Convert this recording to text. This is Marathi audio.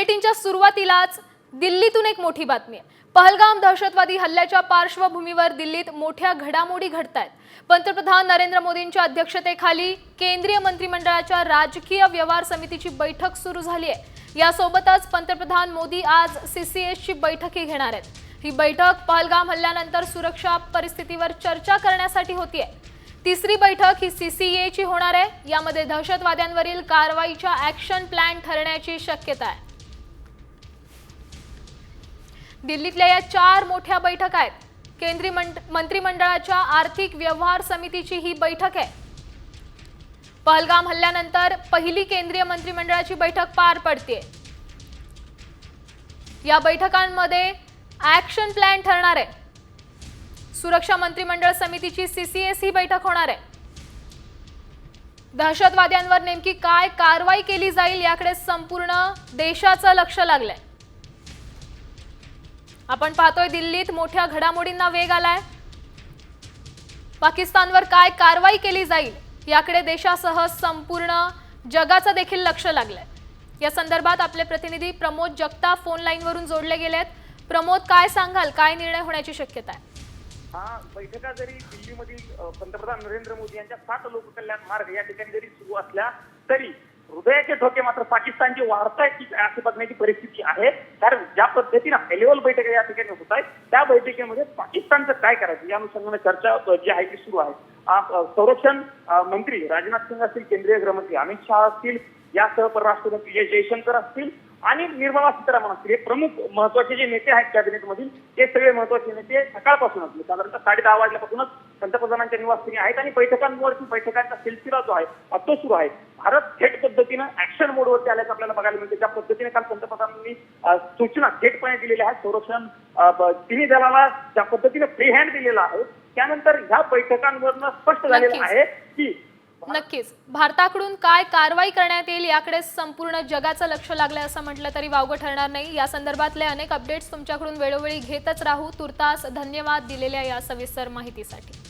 बुलेटिनच्या सुरुवातीलाच दिल्लीतून एक मोठी बातमी आहे. पहलगाम दहशतवादी हल्ल्याच्या पार्श्वभूमीवर दिल्लीत मोठ्या घडामोडी घडत आहेत पंतप्रधान नरेंद्र मोदींच्या अध्यक्षतेखाली केंद्रीय मंत्रिमंडळाच्या राजकीय व्यवहार समितीची बैठक सुरू झाली आहे. यासोबतच पंतप्रधान मोदी आज सीसीएसची बैठकही घेणार आहेत. ही बैठक पहलगाम हल्ल्यानंतर सुरक्षा परिस्थितीवर चर्चा करण्यासाठी होतीये. तिसरी बैठक ही सीसीएची होणार आहे. यामध्ये दहशतवाद्यांवरील कारवाईच्या ॲक्शन प्लॅन ठरण्याची शक्यता आहे. दिल्लीतल्या या चार मोठ्या बैठक आहेत. केंद्रीय मंड- मंत्रिमंडळाच्या आर्थिक व्यवहार समितीची ही बैठक आहे. पहलगाम हल्ल्यानंतर पहिली केंद्रीय मंत्रिमंडळाची बैठक पार पडते या बैठकांमध्ये ऍक्शन प्लॅन ठरणार आहे. सुरक्षा मंत्रिमंडळ समितीची सीसीएस ही बैठक होणार आहे. दहशतवाद्यांवर नेमकी काय कारवाई केली जाईल याकडे संपूर्ण देशाचं लक्ष लागलंय. आपण पाहतोय दिल्लीत मोठ्या घडामोडींना वेग आलाय. पाकिस्तानवर काय कारवाई केली जाईल याकडे देशासह संपूर्ण जगाचं देखील लक्ष लागलंय. या संदर्भात आपले प्रतिनिधी प्रमोद जगताप फोन लाईनवरून जोडले गेलेत. प्रमोद काय सांगाल? काय निर्णय होण्याची शक्यता आहे? हा बैठका जरी दिल्लीमधील पंतप्रधान नरेंद्र मोदी यांच्या सात लोककल्याण मार्ग या ठिकाणी जरी सुरू असल्या तरी हृदयाचे ठोके मात्र पाकिस्तानचे वाढतायत की असे बघण्याची परिस्थिती आहे. ज्या पद्धतीनं हाय लेवल बैठका या ठिकाणी होत आहेत त्या बैठकीमध्ये पाकिस्तानचं काय करायचं? या अनुषंगाने चर्चा जी आहे ती सुरू आहे. संरक्षण मंत्री राजनाथ सिंग असतील केंद्रीय गृहमंत्री अमित शहा असतील यासह परराष्ट्र मंत्री जयशंकर असतील आणि निर्मला सीतारामन असतील हे प्रमुख महत्त्वाचे जे नेते आहेत कॅबिनेटमधील ते सगळे महत्त्वाचे नेते सकाळपासून असले साधारणतः साडे दहा वाजल्यापासूनच पंतप्रधानांच्या निवासस्थानी आहेत आणि बैठकांवरती बैठकांचा सिलसिला जो आहे तो सुरू आहे. भारत थेट पद्धतीनं ऍक्शन मोडवरती आल्याचं आपल्याला बघायला मिळते. ज्या पद्धतीने काल पंतप्रधान अ, सूचना थेटपणे दिलेल्या आहेत. संरक्षण तिन्ही दलाला ज्या पद्धतीने फ्री हँड दिलेला आहे त्यानंतर ह्या बैठकांवरनं स्पष्ट झालेलं नक्कीच. आहे की नक्कीच. भारताकडून काय कारवाई करण्यात येईल याकडे संपूर्ण जगाचं लक्ष लागलंय असं म्हटलं तरी वावगं ठरणार नाही. या संदर्भातले अनेक अपडेट्स तुमच्याकडून वेळोवेळी घेतच राहू. तुर्तास धन्यवाद दिलेल्या या सविस्तर माहितीसाठी.